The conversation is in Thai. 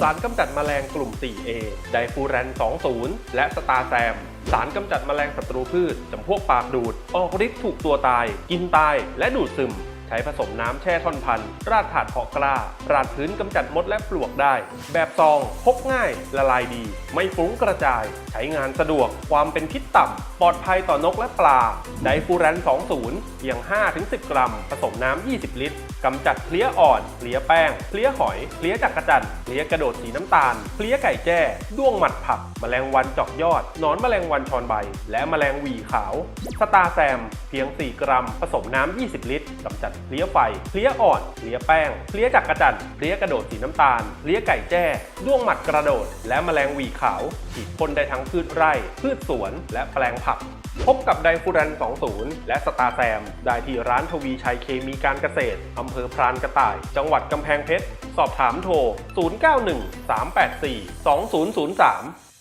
สารกำจัดแมลงกลุ่ม 4A ไดฟูแรน 20 และสตาแซม สารกำจัดแมลงศัตรูพืชจำพวกปากดูด ออกฤทธิ์ถูกตัวตาย กินตาย และดูดซึม ช้ผสมน้ำแช่ท่อนพันธุ์ราดถาดเพาะกล้า ราดพื้นกำจัดมดและปลวกได้ แบบซองพกง่าย ละลายดี ไม่ฟุ้งกระจาย ใช้งานสะดวก ความเป็นพิษต่ำ ปลอดภัยต่อนกและปลา ไดฟูแรน20 เพียง 5-10 กรัม ผสมน้ำ 20 ลิตรกำจัดเพลี้ยอ่อน เพลี้ยแป้ง เพลี้ยหอย เพลี้ยจักระจันเพลี้ยกระโดดสีน้ำตาล เพลี้ยไก่แจ้ด้วงหมัดผัก แมลงวันเจอกยอด นอนแมลงวันชอนใบ และแมลงหวีขาว สตาแซม เพียง 4 กรัม ผสมน้ำ 20 ลิตรกำจัดเพลี้ยไฟ เพลี้ยอ่อน เพลี้ยแป้ง เพลี้ยจักระจันเพลี้ยกระโดดสีน้ำตาล เพลี้ยไก่แจ้ ด้วงหมัดกระโดด และแมลงวีขาว ฉีดพ่นได้ทั้งพืชไร่ พืชสวน และแปลงผัก พบกับไดฟูรัน 20 และสตาแซม ได้ที่ร้านทวีชัยเคมีการเกษตร อำเภอพรานกระต่าย จังหวัดกำแพงเพชร สอบถามโทร 091 384 2003